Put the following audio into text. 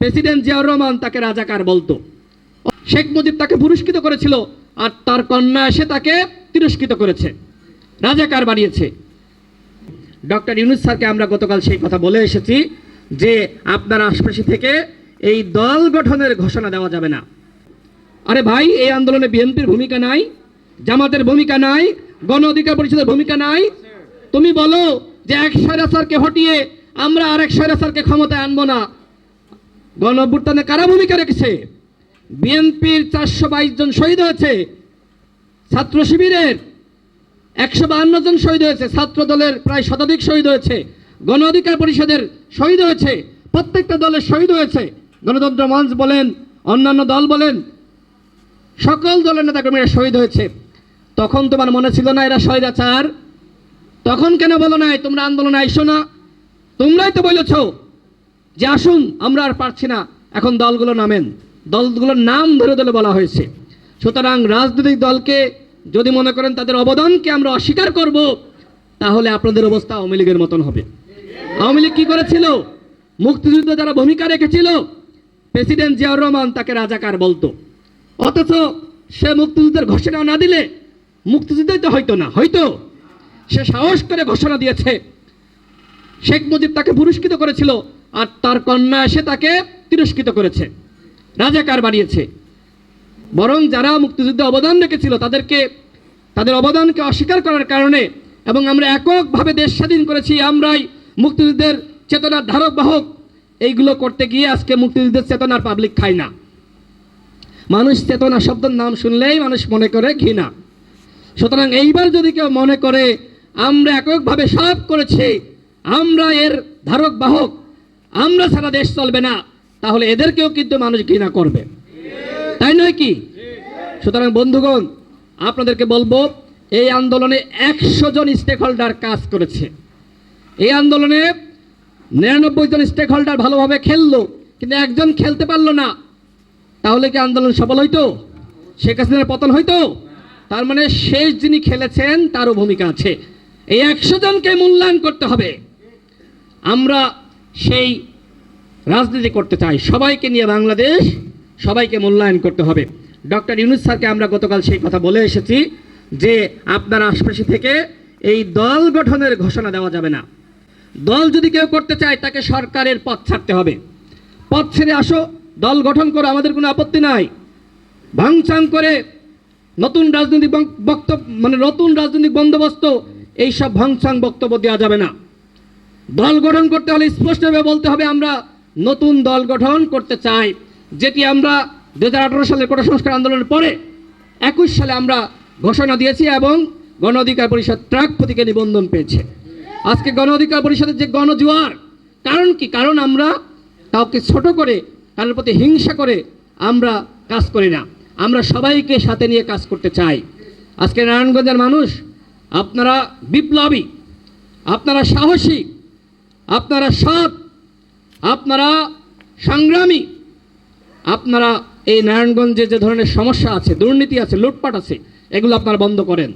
President Ziaur Rahman তাকে রাজাকার বলতো। শেখ মুজিব তাকে পুরস্কৃত করেছিল আর তার কন্যা এসে তাকে তিরস্কৃত করেছে, রাজাকার বানিয়েছে। ডক্টর ইউনুস স্যারকে আমরা গতকাল সেই কথা বলে এসেছি যে আপনার আশপাশে থেকে এই দল গঠনের ঘোষণা দেওয়া যাবে না। আরে ভাই, এই আন্দোলনে বিএনপির ভূমিকা নাই, জামাতের ভূমিকা নাই, গণ অধিকার পরিষদের ভূমিকা নাই। তুমি বলো যে এক স্বৈরাচারকে হটিয়ে আমরা আরেক স্বৈরাচারকে ক্ষমতায় আনব না। গণ অভ্যুত্থানে কারা ভূমিকা রেখেছে? বিএনপির চারশো বাইশ জন শহীদ হয়েছে। ছাত্র শিবিরের একশো বাহান্ন জন শহীদ হয়েছে। ছাত্র দলের প্রায় শতাধিক শহীদ হয়েছে। গণ অধিকার পরিষদের শহীদ হয়েছে। প্রত্যেকটা দলের শহীদ হয়েছে। গণতন্ত্র মঞ্চ বলেন, অন্যান্য দল বলেন, সকল দলের নেতাকর্মীরা শহীদ হয়েছে। তখন তোমার মনে ছিল না এরা স্বৈরাচার? তখন কেন বলো নাই? তোমরা আন্দোলনে আইসো না। তোমরাই তো বলেছ যে আসুন, আমরা আর পারছি না। এখন দলগুলো নামেন। দলগুলোর নাম ধরে ধরে বলা হয়েছে। সুতরাং রাজনৈতিক দলকে যদি মনে করেন তাদের অবদানকে আমরা অস্বীকার করব, তাহলে আপনাদের অবস্থা আওয়ামী লীগের মতন হবে। আওয়ামী লীগ কি করেছিল? মুক্তিযুদ্ধে যারা ভূমিকা রেখেছিল, প্রেসিডেন্ট জিয়াউর রহমান তাকে রাজাকার বলতো। অথচ সে মুক্তিযুদ্ধের ঘোষণা না দিলে মুক্তিযুদ্ধই তো হয়তো না। হয়তো সে সাহস করে ঘোষণা দিয়েছে। শেখ মুজিব তাকে পুরস্কৃত করেছিল। আর তার কন্যা এসে তাকে তিরস্কৃত করেছে। রাজাকার বানিয়েছে। বরং যারা মুক্তিযুদ্ধে অবদান রেখেছিল, তাদেরকে, তাদের অবদানকে অস্বীকার করার কারণে এবং আমরা এককভাবে দেশ স্বাধীন করেছি, আমরাই মুক্তিযুদ্ধের চেতনার ধারক বাহক। এইগুলো করতে গিয়ে আজকে মুক্তিযুদ্ধের চেতনার পাবলিক খায় না। মানুষ চেতনা শব্দের নাম শুনলেই মানুষ মনে করে ঘৃণা। সুতরাং এইবার যদি কেউ মনে করে, আমরা এককভাবে সব করেছি, আমরা এর ধারক বাহক আমরা সারা দেশ চলবে না, তাহলে এদেরকেও কিন্তু মানুষ ঘৃণা করবে। তাই নয় কি? সুতরাং বন্ধুগণ, আপনাদেরকে বলব, এই আন্দোলনে একশো জন স্টেক হোল্ডার কাজ করেছে। এই আন্দোলনে নিরানব্বই জন স্টেক হোল্ডার ভালোভাবে খেললো, কিন্তু একজন খেলতে পারল না। তাহলে কি আন্দোলন সফল হইতো? শেখ হাসিনার পতন হইতো? তার মানে শেষ যিনি খেলেছেন, তারও ভূমিকা আছে। এই একশো জনকে মূল্যায়ন করতে হবে। আমরা সেই রাজনীতি করতে চাই। সবাইকে নিয়ে বাংলাদেশ, সবাইকে মূল্যায়ন করতে হবে। ডক্টর ইউনুস স্যারকে আমরা গতকাল সেই কথা বলে এসেছি যে আপনার আশপাশে থেকে এই দল গঠনের ঘোষণা দেওয়া যাবে না। দল যদি কেউ করতে চায়, তাকে সরকারের পথ ছাড়তে হবে। পথ ছেড়ে আসো, দল গঠন করো, আমাদের কোনো আপত্তি নাই। ভাংচাং করে নতুন রাজনৈতিক বক্তব্য মানে নতুন রাজনৈতিক বন্দোবস্ত, এইসব ভাংচাং বক্তব্য দেওয়া যাবে না। দল গঠন করতে হলে স্পষ্টভাবে বলতে হবে আমরা নতুন দল গঠন করতে চাই। যেটি আমরা দু সালের কোটা সংস্কার আন্দোলনের পরে একুশ সালে আমরা ঘোষণা দিয়েছি এবং গণ অধিকার পরিষদ ট্রাক প্রতীকে নিবন্ধন পেয়েছে। আজকে গণ অধিকার পরিষদের যে গণজোয়ার, কারণ কি? কারণ আমরা কাউকে ছোট করে, কারোর প্রতি হিংসা করে আমরা কাজ করি না। আমরা সবাইকে সাথে নিয়ে কাজ করতে চাই। আজকে নারায়ণগঞ্জের মানুষ, আপনারা বিপ্লবী, আপনারা সাহসী আপনারা সৎ, আপনারা সংগ্রামী, আপনারা এই নারায়ণগঞ্জে যে ধরনের সমস্যা আছে, দুর্নীতি আছে, লুটপাট আছে, এগুলো আপনারা বন্ধ করেন।